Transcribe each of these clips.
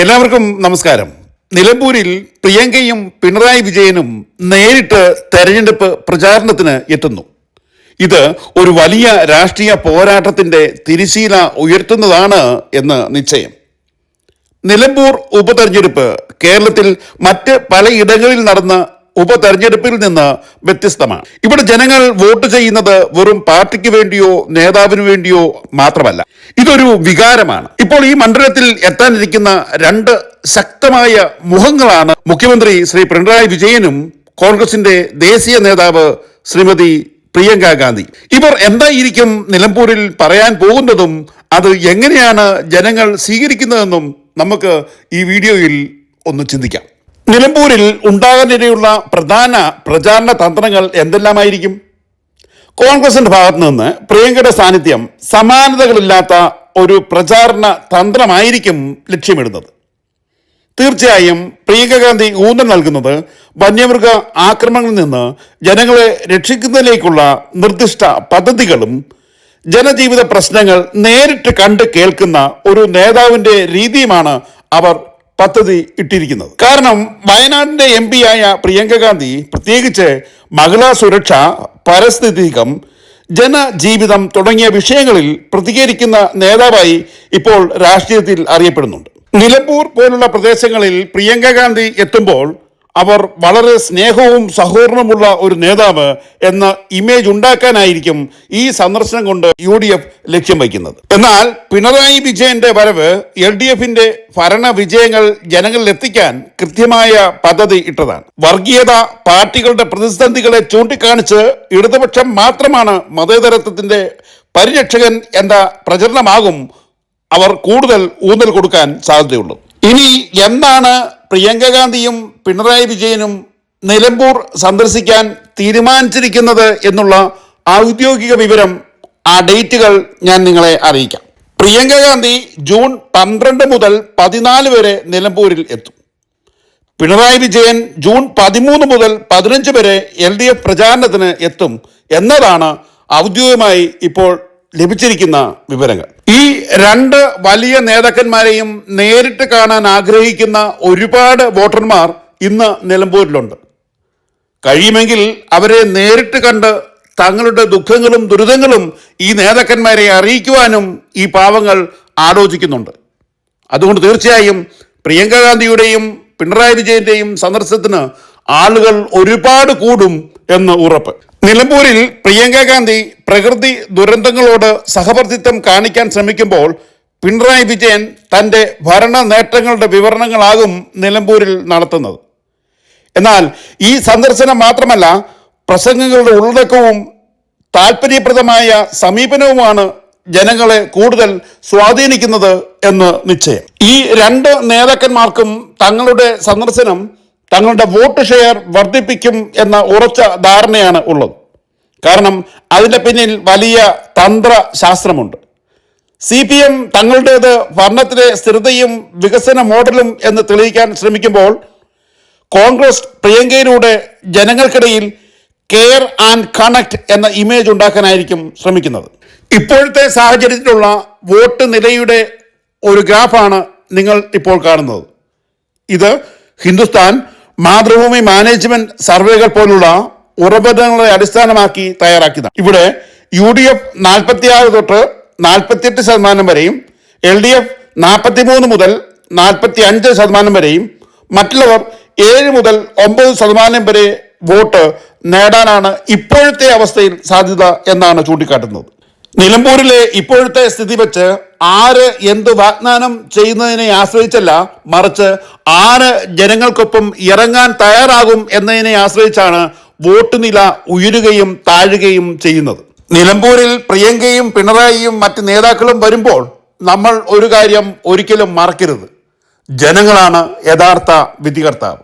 എല്ലാവർക്കും നമസ്കാരം. നിലമ്പൂരിൽ പ്രിയങ്കയും പിണറായി വിജയനും നേരിട്ട് തെരഞ്ഞെടുപ്പ് പ്രചാരണത്തിന് എത്തുന്നു. ഇത് ഒരു വലിയ രാഷ്ട്രീയ പോരാട്ടത്തിന്റെ തിരിശീല ഉയർത്തുന്നതാണ് എന്ന് നിശ്ചയം. നിലമ്പൂർ ഉപതെരഞ്ഞെടുപ്പ് കേരളത്തിൽ മറ്റ് പലയിടങ്ങളിൽ നടന്ന ഉപതെരഞ്ഞെടുപ്പിൽ നിന്ന് വ്യത്യസ്തമാണ്. ഇവിടെ ജനങ്ങൾ വോട്ട് ചെയ്യുന്നത് വെറും പാർട്ടിക്ക് വേണ്ടിയോ നേതാവിന് വേണ്ടിയോ മാത്രമല്ല. ഇതൊരു വികാരമാണ്. ഇപ്പോൾ ഈ മണ്ഡലത്തിൽ എത്താനിരിക്കുന്ന രണ്ട് ശക്തമായ മുഖങ്ങളാണ് മുഖ്യമന്ത്രി ശ്രീ പിണറായി വിജയനും കോൺഗ്രസിന്റെ ദേശീയ നേതാവ് ശ്രീമതി പ്രിയങ്ക ഗാന്ധി. ഇവർ എന്തായിരിക്കും നിലമ്പൂരിൽ പറയാൻ പോകുന്നതും അത് എങ്ങനെയാണ് ജനങ്ങൾ സ്വീകരിക്കുന്നതെന്നും നമുക്ക് ഈ വീഡിയോയിൽ ഒന്ന് ചിന്തിക്കാം. നിലമ്പൂരിൽ ഉണ്ടാകാനിടയുള്ള പ്രധാന പ്രചാരണ തന്ത്രങ്ങൾ എന്തെല്ലാമായിരിക്കും? കോൺഗ്രസിന്റെ ഭാഗത്തു നിന്ന് പ്രിയങ്കയുടെ സാന്നിധ്യം സമാനതകളില്ലാത്ത ഒരു പ്രചാരണ തന്ത്രമായിരിക്കും ലക്ഷ്യമിടുന്നത്. തീർച്ചയായും പ്രിയങ്ക ഗാന്ധി ഊന്നൽ നൽകുന്നത് വന്യമൃഗ ആക്രമണങ്ങളിൽ നിന്ന് ജനങ്ങളെ രക്ഷിക്കുന്നതിലേക്കുള്ള നിർദ്ദിഷ്ട പദ്ധതികളും ജനജീവിത പ്രശ്നങ്ങൾ നേരിട്ട് കണ്ട് കേൾക്കുന്ന ഒരു നേതാവിന്റെ രീതിയുമാണ് അവർ പദ്ധതി ഇട്ടിരിക്കുന്നത്. കാരണം വയനാടിന്റെ എം ആയ പ്രിയങ്ക ഗാന്ധി പ്രത്യേകിച്ച് മഹിളാ സുരക്ഷ പരിസ്ഥിതികം ജനജീവിതം തുടങ്ങിയ വിഷയങ്ങളിൽ പ്രതികരിക്കുന്ന നേതാവായി ഇപ്പോൾ രാഷ്ട്രീയത്തിൽ അറിയപ്പെടുന്നുണ്ട്. നിലമ്പൂർ പോലുള്ള പ്രദേശങ്ങളിൽ പ്രിയങ്ക ഗാന്ധി എത്തുമ്പോൾ അവർ വളരെ സ്നേഹവും സഹകരണമുള്ള ഒരു നേതാവ് എന്ന ഇമേജ് ഉണ്ടാക്കാനായിരിക്കും ഈ സന്ദർശനം കൊണ്ട് യു ഡി എഫ് ലക്ഷ്യം വയ്ക്കുന്നത്. എന്നാൽ പിണറായി വിജയന്റെ വരവ് എൽ ഡി എഫിന്റെ ഭരണ വിജയങ്ങൾ ജനങ്ങളിൽ എത്തിക്കാൻ കൃത്യമായ പദ്ധതി ഇട്ടതാണ്. വർഗീയത പാർട്ടികളുടെ പ്രതിസന്ധികളെ ചൂണ്ടിക്കാണിച്ച് ഇടതുപക്ഷം മാത്രമാണ് മതേതരത്വത്തിന്റെ പരിരക്ഷകൻ എന്ന പ്രചരണമാകും അവർ കൂടുതൽ ഊന്നൽ കൊടുക്കാൻ സാധ്യതയുള്ളൂ. ഇനി എന്താണ് പ്രിയങ്ക ഗാന്ധിയും പിണറായി വിജയനും നിലമ്പൂർ സന്ദർശിക്കാൻ തീരുമാനിച്ചിരിക്കുന്നത് എന്നുള്ള ഔദ്യോഗിക വിവരം ആ ഡേറ്റുകൾ ഞാൻ നിങ്ങളെ അറിയിക്കാം. പ്രിയങ്ക ഗാന്ധി ജൂൺ പന്ത്രണ്ട് മുതൽ പതിനാല് വരെ നിലമ്പൂരിൽ എത്തും. പിണറായി വിജയൻ ജൂൺ പതിമൂന്ന് മുതൽ പതിനഞ്ച് വരെ എൽ ഡി എഫ് പ്രചാരണത്തിന് എത്തും എന്നതാണ് ഔദ്യോഗികമായി ഇപ്പോൾ ലഭിച്ചിരിക്കുന്ന വിവരങ്ങൾ. ഈ രണ്ട് വലിയ നേതാക്കന്മാരെയും നേരിട്ട് കാണാൻ ആഗ്രഹിക്കുന്ന ഒരുപാട് വോട്ടർമാർ ഇന്ന് നിലമ്പൂരിലുണ്ട്. കഴിയുമെങ്കിൽ അവരെ നേരിട്ട് കണ്ട് തങ്ങളുടെ ദുഃഖങ്ങളും ദുരിതങ്ങളും ഈ നേതാക്കന്മാരെ അറിയിക്കുവാനും ഈ പാവങ്ങൾ ആലോചിക്കുന്നുണ്ട്. അതുകൊണ്ട് തീർച്ചയായും പ്രിയങ്ക ഗാന്ധിയുടെയും പിണറായി വിജയന്റെയും സന്ദർശനത്തിന് ആളുകൾ ഒരുപാട് കൂടും എന്ന് ഉറപ്പ്. നിലമ്പൂരിൽ പ്രിയങ്ക ഗാന്ധി പ്രകൃതി ദുരന്തങ്ങളോട് സഹവർത്തിത്വം കാണിക്കാൻ ശ്രമിക്കുമ്പോൾ പിണറായി വിജയൻ തന്റെ ഭരണ നേട്ടങ്ങളുടെ വിവരണങ്ങളാകും നിലമ്പൂരിൽ നടത്തുന്നത്. എന്നാൽ ഈ സന്ദർശനം മാത്രമല്ല പ്രസംഗങ്ങളുടെ ഉള്ളടക്കവും താല്പര്യപ്രദമായ സമീപനവുമാണ് ജനങ്ങളെ കൂടുതൽ സ്വാധീനിക്കുന്നത് എന്ന് നിശ്ചയം. ഈ രണ്ട് നേതാക്കന്മാർക്കും തങ്ങളുടെ സന്ദർശനം തങ്ങളുടെ വോട്ട് ഷെയർ വർദ്ധിപ്പിക്കും എന്ന ഉറച്ച ധാരണയാണ് ഉള്ളത്. കാരണം അതിന്റെ പിന്നിൽ വലിയ തന്ത്ര ശാസ്ത്രമുണ്ട് സി പി എം തങ്ങളുടേത് ഭരണത്തിലെ സ്ഥിരതയും വികസന മോഡലും എന്ന് തെളിയിക്കാൻ ശ്രമിക്കുമ്പോൾ കോൺഗ്രസ് പ്രിയങ്കയിലൂടെ ജനങ്ങൾക്കിടയിൽ കെയർ ആൻഡ് കണക്ട് എന്ന ഇമേജ് ഉണ്ടാക്കാനായിരിക്കും ശ്രമിക്കുന്നത്. ഇപ്പോഴത്തെ സാഹചര്യത്തിലുള്ള വോട്ട് നിലയുടെ ഒരു ഗ്രാഫാണ് നിങ്ങൾ ഇപ്പോൾ കാണുന്നത്. ഇത് ഹിന്ദുസ്ഥാൻ മാതൃഭൂമി മാനേജ്മെന്റ് സർവേകൾ പോലുള്ള ഉറവിടങ്ങളെ അടിസ്ഥാനമാക്കി തയ്യാറാക്കിയതാണ്. ഇവിടെ യു ഡി എഫ് നാൽപ്പത്തിയാറ് തൊട്ട് നാൽപ്പത്തിയെട്ട് ശതമാനം വരെയും എൽ ഡി എഫ് നാൽപ്പത്തിമൂന്ന് മുതൽ നാൽപ്പത്തി അഞ്ച് ശതമാനം വരെയും മറ്റുള്ളവർ ഏഴ് മുതൽ ഒമ്പത് ശതമാനം വരെ വോട്ട് നേടാനാണ് ഇപ്പോഴത്തെ അവസ്ഥയിൽ സാധ്യത എന്നാണ് ചൂണ്ടിക്കാട്ടുന്നത്. നിലമ്പൂരിലെ ഇപ്പോഴത്തെ സ്ഥിതി വെച്ച് ആര് എന്ത് വാഗ്ദാനം ചെയ്യുന്നതിനെ ആശ്രയിച്ചല്ല മറിച്ച് ആര് ജനങ്ങൾക്കൊപ്പം ഇറങ്ങാൻ തയ്യാറാകും എന്നതിനെ ആശ്രയിച്ചാണ് വോട്ട് നില ഉയരുകയും താഴുകയും ചെയ്യുന്നത്. നിലമ്പൂരിൽ പ്രിയങ്കയും പിണറായിയും മറ്റ് നേതാക്കളും വരുമ്പോൾ നമ്മൾ ഒരു കാര്യം ഒരിക്കലും മറക്കരുത്. ജനങ്ങളാണ് യഥാർത്ഥ വിധികർത്താവ്.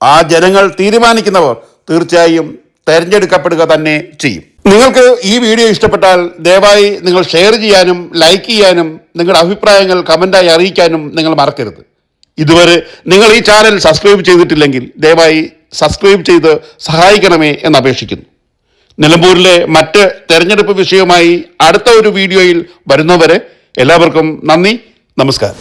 ആ ജനങ്ങൾ തീരുമാനിക്കുന്നവർ തീർച്ചയായും തെരഞ്ഞെടുക്കപ്പെടുക തന്നെ ചെയ്യും. നിങ്ങൾക്ക് ഈ വീഡിയോ ഇഷ്ടപ്പെട്ടാൽ ദയവായി നിങ്ങൾ ഷെയർ ചെയ്യാനും ലൈക്ക് ചെയ്യാനും നിങ്ങളുടെ അഭിപ്രായങ്ങൾ കമന്റായി അറിയിക്കാനും നിങ്ങൾ മറക്കരുത്. ഇതുവരെ നിങ്ങൾ ഈ ചാനൽ സബ്സ്ക്രൈബ് ചെയ്തിട്ടില്ലെങ്കിൽ ദയവായി സബ്സ്ക്രൈബ് ചെയ്ത് സഹായിക്കണമേ എന്നപേക്ഷിക്കുന്നു. നിലമ്പൂരിലെ മറ്റ് തെരഞ്ഞെടുപ്പ് വിഷയവുമായി അടുത്ത ഒരു വീഡിയോയിൽ വരുന്നവരെ എല്ലാവർക്കും നന്ദി നമസ്കാരം.